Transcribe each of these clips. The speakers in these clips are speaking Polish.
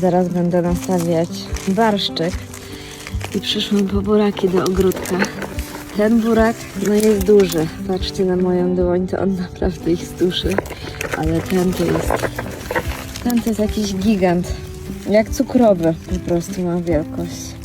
Zaraz będę nastawiać barszczyk. I przyszłam po buraki do ogródka. Ten burak no jest duży. Patrzcie na moją dłoń, to on naprawdę ich stuszy. Ale ten to jest... Ten to jest jakiś gigant. Jak cukrowy po prostu ma wielkość.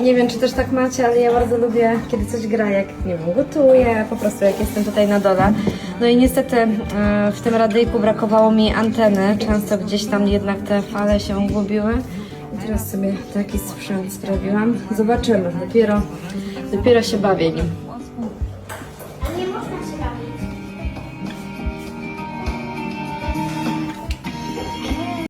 Nie wiem, czy też tak macie, ale ja bardzo lubię, kiedy coś gra, jak nie wiem, gotuję, po prostu jak jestem tutaj na dole. No i niestety e, w tym radyjku brakowało mi anteny, często gdzieś tam jednak te fale się gubiły. I teraz sobie taki sprzęt sprawiłam. Zobaczymy, dopiero, dopiero się bawię nim. Nie można się bawić.